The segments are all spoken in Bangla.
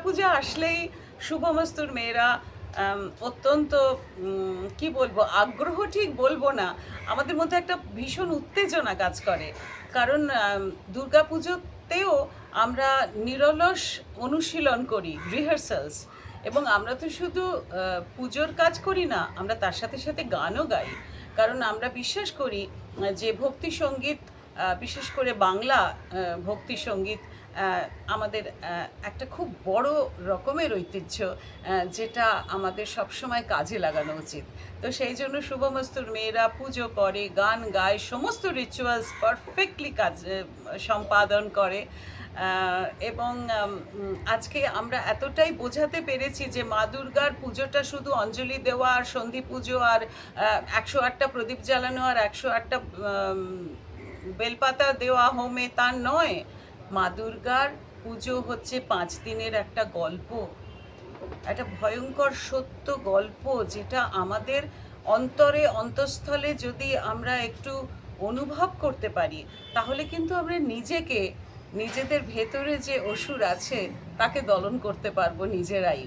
দুর্গাপূজা আসলেই শুভমস্তুর মেয়েরা অত্যন্ত কি বলব, আগ্রহ ঠিক বলব না, আমাদের মধ্যে একটা ভীষণ উত্তেজনা কাজ করে। কারণ দুর্গাপুজোতেও আমরা নিরলস অনুশীলন করি রিহার্সালস এবং আমরা তো শুধু পুজোর কাজ করি না, আমরা তার সাথে সাথে গানও গাই। কারণ আমরা বিশ্বাস করি, যে ভক্তি সংগীত বিশেষ করে বাংলা ভক্তি সংগীত আমাদের একটা খুব বড় রকমের ঐতিহ্য যেটা আমাদের সবসময় কাজে লাগানো উচিত। তো সেই জন্য শুভমস্তুর মেয়েরা পুজো করে, গান গায়, সমস্ত রিচুয়ালস পারফেক্টলি কাজ সম্পাদন করে। এবং আজকে আমরা এতটাই বোঝাতে পেরেছি যে মা দুর্গার পুজোটা শুধু অঞ্জলি দেওয়া আর সন্ধি পুজো আর একশো আটটা প্রদীপ জ্বালানো আর একশো আটটা বেলপাতা দেওয়া হোমে তা নয়। মা দুর্গার পুজো হচ্ছে পাঁচ দিনের একটা গল্প। একটা ভয়ঙ্কর সত্য গল্প যেটা আমাদের অন্তরে, অন্তঃস্থলে যদি আমরা একটু অনুভব করতে পারি, তাহলে কিন্তু আমরা নিজেকে, নিজেদের ভেতরে যে অসুর আছে, তাকে দলন করতে পারব নিজেরাই।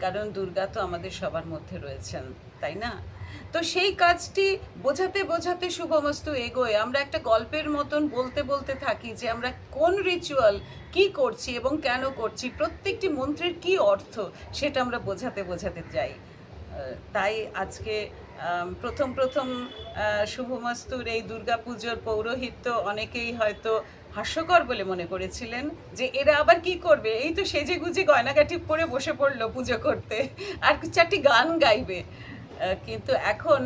কারণ দুর্গা তো আমাদের সবার মধ্যে রয়েছেন, তাই না? তো সেই কাজটি বোঝাতে বোঝাতে শুভমস্তু এগোয়। আমরা একটা গল্পের মতন বলতে বলতে থাকি যে আমরা কোন রিচুয়াল কি করছি এবং কেন করছি, প্রত্যেকটি মন্ত্রের কি অর্থ সেটা আমরা বোঝাতে বোঝাতে যাই তাই আজকে প্রথম প্রথম শুভমস্তুর এই দুর্গাপুজোর পৌরোহিত্য অনেকেই হয়তো হাস্যকর বলে মনে করেছিলেন যে এরা আবার কি করবে? এই তো সেজে গুজে গয়নাগাটি পরে বসে পড়ল পুজো করতে। আর চারটি গান গাইবে। কিন্তু এখন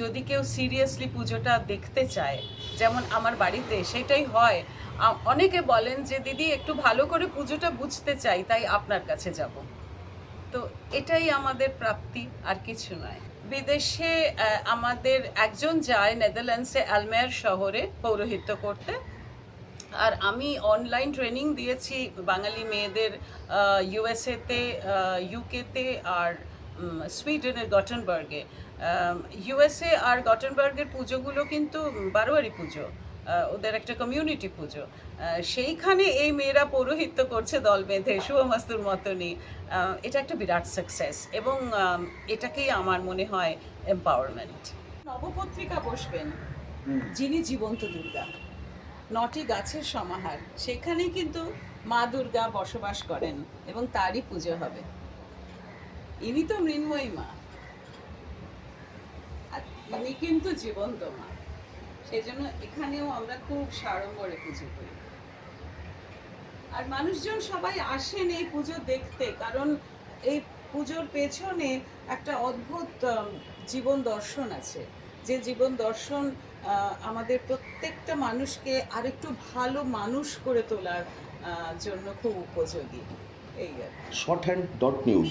যদি কেউ সিরিয়াসলি পুজোটা দেখতে চায়, যেমন আমার বাড়িতে সেটাই হয় অনেকে বলেন যে, দিদি, একটু ভালো করে পুজোটা বুঝতে চাই, তাই আপনার কাছে যাব। তো এটাই আমাদের প্রাপ্তি, আর কিছু নয়। বিদেশে আমাদের একজন যায় নেদারল্যান্ডসে অ্যালমেয়ার শহরে পৌরোহিত্য করতে। আর আমি অনলাইন ট্রেনিং দিয়েছি বাঙালি মেয়েদের ইউএসএতে ইউকেতে আর সুইডেনের গটনবার্গে ইউএসএ আর গটনবার্গের পুজোগুলো কিন্তু বারোয়ারি পুজো ওদের একটা কমিউনিটি পুজো। সেইখানে এই মেয়েরা পৌরোহিত্য করছে দল বেঁধে শুভমাস্তুর মতনই। এটা একটা বিরাট সাকসেস এবং এটাকেই আমার মনে হয় এম্পাওয়ারমেন্ট নবপত্রিকা বসবেন যিনি জীবন্ত দুর্গা নটি গাছের সমাহার সেখানে কিন্তু মা দুর্গা বসবাস করেন এবং তারই পুজো হবে। ইনি তো মৃন্ময়ী মা। আর ইনি কিন্তু জীবন্ত মা। সেই জন্য এখানেও আমরা খুব সাড়ম্বরে পুজো করি। আর মানুষজন সবাই আসেন এই পুজো দেখতে, কারণ এই পুজোর পেছনে একটা অদ্ভুত জীবন দর্শন আছে। যে জীবন দর্শন আমাদের প্রত্যেকটা মানুষকে আরেকটু ভালো মানুষ করে তোলার জন্য খুব উপযোগী। এই। Short hand dot news